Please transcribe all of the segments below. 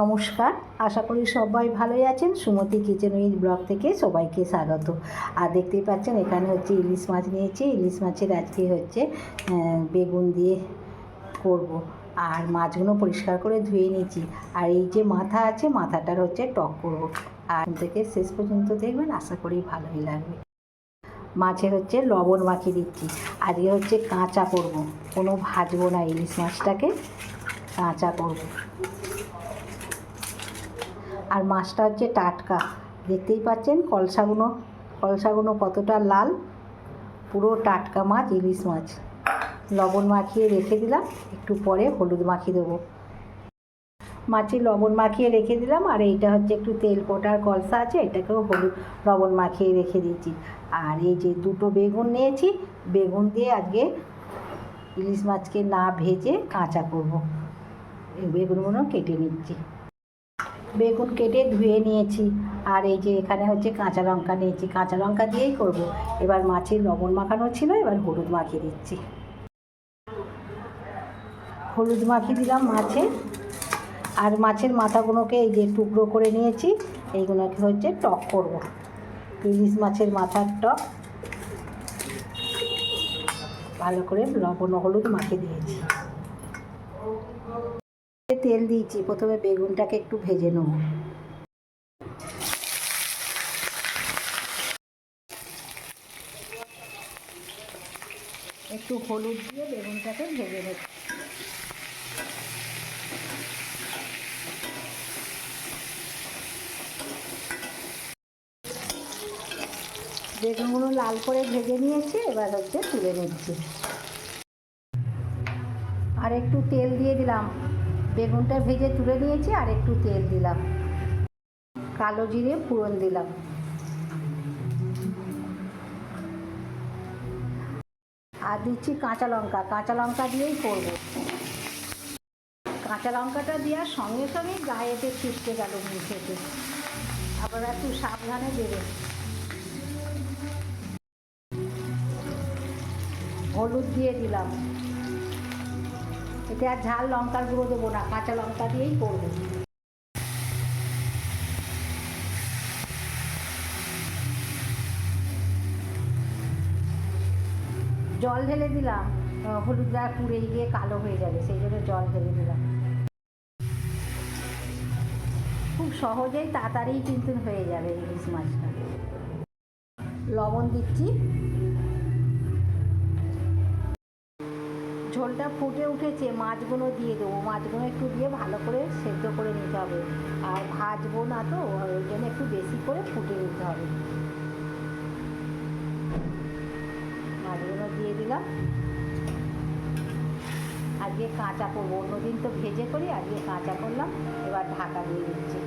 নমস্কার। আশা করি সবাই ভালোই আছেন। সুমতি কিচেন উইথ ব্লগ থেকে সবাইকে স্বাগত। আর দেখতেই পাচ্ছেন, এখানে হচ্ছে ইলিশ মাছ নিয়েছি। ইলিশ মাছের আজকে হচ্ছে বেগুন দিয়ে করব। আর মাছগুলো পরিষ্কার করে ধুয়ে নিয়েছি। আর এই যে মাথা আছে, মাথাটার হচ্ছে টক করব। আর থেকে শেষ পর্যন্ত দেখবেন, আশা করি ভালোই লাগবে। মাছে হচ্ছে লবণ মাখিয়ে দিচ্ছি। আজকে হচ্ছে কাঁচা করব। কোনো ভাজবো না ইলিশ মাছটাকে। কাঁচা করব। আর মাছটা হচ্ছে টাটকা। দেখতেই পাচ্ছেন কলসাগুলো কলসাগুলো কতটা লাল। পুরো টাটকা মাছ, ইলিশ মাছ। লবণ মাখিয়ে রেখে দিলাম, একটু পরে হলুদ মাখিয়ে দেবো। মাছে লবণ মাখিয়ে রেখে দিলাম, আর এইটা হচ্ছে একটু তেল কোটার কলসা আছে, এটাকেও হলুদ লবণ মাখিয়ে রেখে দিয়েছি। আর এই যে দুটো বেগুন নিয়েছি, বেগুন দিয়ে আজকে ইলিশ মাছকে না ভেজে কাঁচা করব। বেগুনগুলো কেটে নিচ্ছি। বেগুন কেটে ধুয়ে নিয়েছি। আর এই যে এখানে হচ্ছে কাঁচা লঙ্কা নিয়েছি। কাঁচা লঙ্কা দিয়েই করব। এবার মাছের লবণ মাখানো ছিল, এবার হলুদ মাখিয়ে দিচ্ছি। হলুদ মাখিয়ে দিলাম মাছে। আর মাছের মাথাগুলোকে এই যে টুকরো করে নিয়েছি, এইগুলোকে হচ্ছে টক করব। ইলিশ মাছের মাথার টক। ভালো করে লবণ হলুদ মাখিয়ে দিয়েছি। তেল দিয়েছি, প্রথমে বেগুনটাকে একটু ভেজে নেব। একটু হলুদ দিয়ে বেগুনটাকে ভেজে নেব। বেগুনগুলো লাল করে ভেজে নিয়েছি, এবার হচ্ছে তুলে নিচ্ছি। আর একটু তেল দিয়ে দিলাম। বেগুনটা ভেজে তুলে নিয়েছি আর একটু তেল দিলাম। কালো জিরে ফোড়ন দিলাম। আর দিচ্ছি কাঁচা লঙ্কা। কাঁচা লঙ্কা দিয়েই করব। কাঁচা লঙ্কাটা দেওয়ার সঙ্গে সঙ্গে গায়েতে ছিটকে গেল মুখেতে আবার একটু সাবধানে দেবে। হলুদ দিয়ে দিলাম। এতে আর ঝাল লঙ্কার গুঁড়ো দেবো না কাঁচা লঙ্কা দিয়েই করব। জল ঢেলে দিলাম আহ, হলুদটা পুড়ে গিয়ে কালো হয়ে যাবে সেই জন্য জল ঢেলে দিলাম। খুব সহজেই তাড়াতাড়ি কিন্তু হয়ে যাবে ইলিশ মাছটা। লবণ দিচ্ছি। ঝোলটা ফুটে উঠেছে, মাছগুলো দিয়ে দেবো। মাছগুলো একটু দিয়ে ভালো করে সেদ্ধ করে নিতে হবে। আর ভাজবো না তো, ওই জন্য একটু বেশি করে ফুটে নিতে হবে। মাছগুলো দিয়ে দিলাম। আজকে কাঁচা করব। অন্যদিন তো ভেজে করি, আজকে কাঁচা করলাম। এবার ঢাকা দিয়ে দিচ্ছি।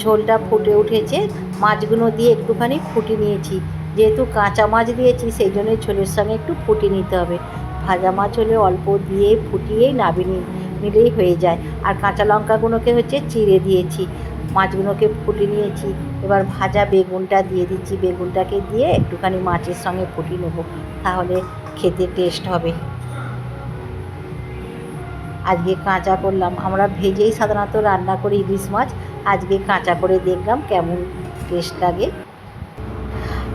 ঝোলটা ফুটে উঠেছে। মাছগুলো দিয়ে একটুখানি ফুটি নিয়েছি। যেহেতু কাঁচা মাছ দিয়েছি, সেই জন্য ঝোলের সঙ্গে একটু ফুটি নিতে হবে। ভাজা মাছ হলে অল্প দিয়ে ফুটিয়েই নাবিয়ে নিলেই হয়ে যায়। আর কাঁচা লঙ্কাগুলোকে হচ্ছে চিড়ে দিয়েছি। মাছগুলোকে ফুটি নিয়েছি। এবার ভাজা বেগুনটা দিয়ে দিচ্ছি। বেগুনটাকে দিয়ে একটুখানি মাছের সঙ্গে ফুটি নেব। তাহলে খেতে টেস্ট হবে। আজকে কাঁচা করলাম। আমরা ভেজেই সাধারণত রান্না করি ইলিশ মাছ। আজকে কাঁচা করে দেখলাম কেমন টেস্ট লাগে।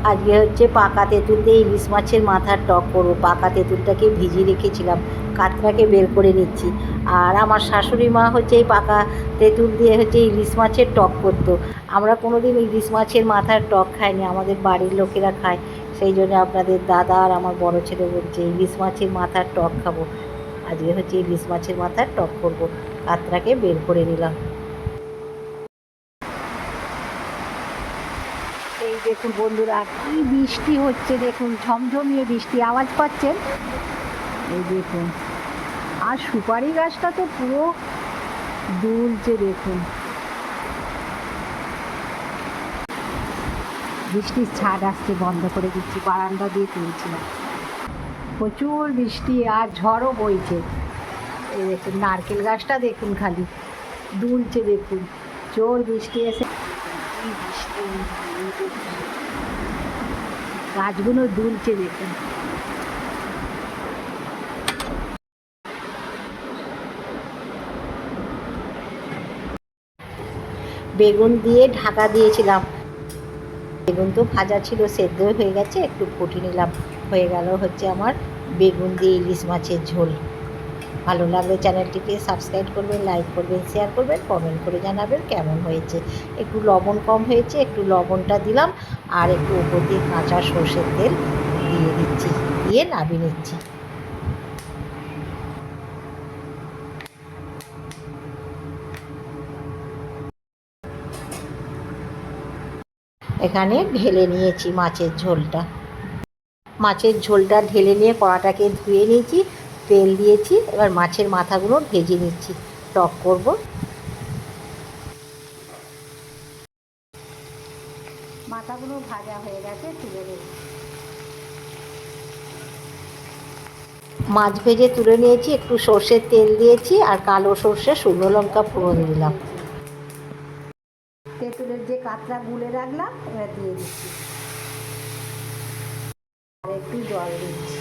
আজকে হচ্ছে পাকা তেঁতুল দিয়ে ইলিশ মাছের মাথার টক করব। পাকা তেঁতুলটাকে ভিজিয়ে রেখেছিলাম কাতরাকে বের করে নিচ্ছি। আর আমার শাশুড়ি মা হচ্ছে এই পাকা তেঁতুল দিয়ে হচ্ছে ইলিশ মাছের টক করতো। আমরা কোনো দিন ইলিশ মাছের মাথার টক খাইনি, আমাদের বাড়ির লোকেরা খায়। সেই জন্য আপনাদের দাদা আর আমার বড় ছেলে বলছে, ইলিশ মাছের মাথার টক খাব। আজকে হচ্ছে ইলিশ মাছের মাথার টক করব কাতরাকে বের করে নিলাম এই দেখুন বন্ধুরা, কি বৃষ্টি হচ্ছে দেখুন, ঝমঝমিয়ে বৃষ্টি, আওয়াজ পাচ্ছেন? এই দেখুন, আর সুপারি গাছটা তো পুরো দুলছে দেখুন। বৃষ্টির ছাদ আসছে, বন্ধ করে দিচ্ছি, বারান্দা দিয়ে তুলছিলাম। প্রচুর বৃষ্টি আর ঝড়ও বইছে। এই দেখুন, নারকেল গাছটা দেখুন খালি, দুলছে দেখুন, জোর বৃষ্টি এসে কি গাছগুলো দুলছে দেখুন। বেগুন দিয়ে ঢাকা দিয়েছিলাম। বেগুন তো ভাজা ছিল, সেদ্ধ হয়ে গেছে, একটু ফুটে নিলাম। হয়ে গেল হচ্ছে আমার বেগুন দিয়ে ইলিশ মাছের ঝোল। ভালো লাগলে চ্যানেলটিকে সাবস্ক্রাইব করবেন লাইক করবেন শেয়ার করবেন কমেন্ট করে জানাবেন কেমন হয়েছে। একটু লবণ কম হয়েছে, একটু লবণটা দিলাম আর একটু উপর দিয়ে কাঁচা সর্ষের তেল দিয়ে দিচ্ছি, দিয়ে নাবিয়ে নিচ্ছি। এখানে ঢেলে নিয়েছি মাছের ঝোলটা। মাছের ঝোলটা ঢেলে নিয়ে কড়াটাকে ধুয়ে নিয়েছি। তেল দিয়েছি, এবার মাছের মাথাগুলো ভেজে নিচ্ছি। টক করব। মাথাগুলো ভাজা হয়ে গেছে, তুলে নেব মাছ ভেজে তুলে নিয়েছি, একটু সর্ষের তেল দিয়েছি, আর কালো সর্ষে, শুকনো লঙ্কা ফোড়ন দিলাম। তেঁতুলের যে কাতলা গুলে রাখলাম, এবার দিয়ে দিচ্ছি। আর একটু জল দিচ্ছি।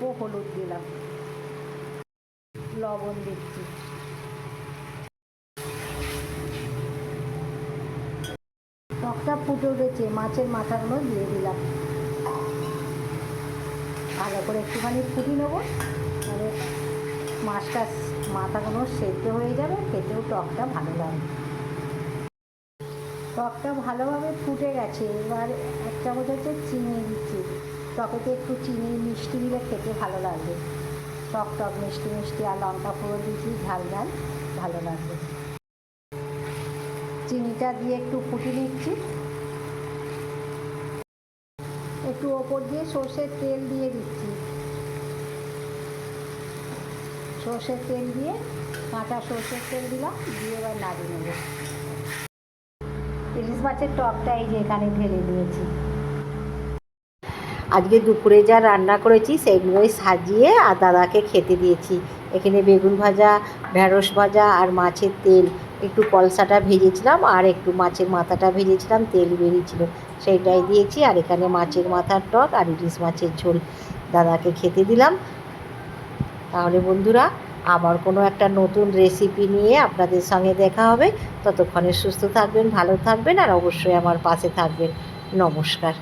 অল্প হলুদ দিলাম। লবণ দিচ্ছি। টকটা ফুটে উঠেছে, মাছের মাথাগুলো দিয়ে দিলাম। ভালো করে একটুখানি ফুটিয়ে নেব, তাহলে মাছটা মাথাগুলো সেদ্ধ হয়ে যাবে, খেতেও টকটা ভালো লাগবে। টকটা ভালোভাবে ফুটে গেছে, এবার এক চামচ হচ্ছে চিনি দিচ্ছি। টকেতে একটু চিনি, মিষ্টি দিলে খেতে ভালো লাগবে টক টক, মিষ্টি মিষ্টি আর লঙ্কা পুরো দিচ্ছি ঝাল ঝাল, ভালো লাগবে চিনিটা দিয়ে একটু ফুটিয়ে নিচ্ছি। একটু ওপর দিয়ে সর্ষের তেল দিয়ে দিচ্ছি। সর্ষের তেল দিয়ে কাঁচা সর্ষের তেল দিলাম, দিয়ে এবার নাড়িয়ে নেব। ইলিশ মাছের টকটা এই যে এখানে ঢেলে দিয়েছি। আজকে দুপুরে যা রান্না করেছি সেইগুলোই সাজিয়ে আর দাদাকে খেতে দিয়েছি। এখানে বেগুন ভাজা ঢ্যাঁড়স ভাজা আর মাছের তেল। একটু কলসাটা ভেজেছিলাম আর একটু মাছের মাথাটা ভেজেছিলাম, তেল বেরিয়েছিল। সেইটাই দিয়েছি আর এখানে মাছের মাথার টক আর ইলিশ মাছের ঝোল। দাদাকে খেতে দিলাম। তাহলে বন্ধুরা আবার কোনো একটা নতুন রেসিপি নিয়ে আপনাদের সঙ্গে দেখা হবে। ততক্ষণে সুস্থ থাকবেন, ভালো থাকবেন আর অবশ্যই আমার পাশে থাকবেন। নমস্কার।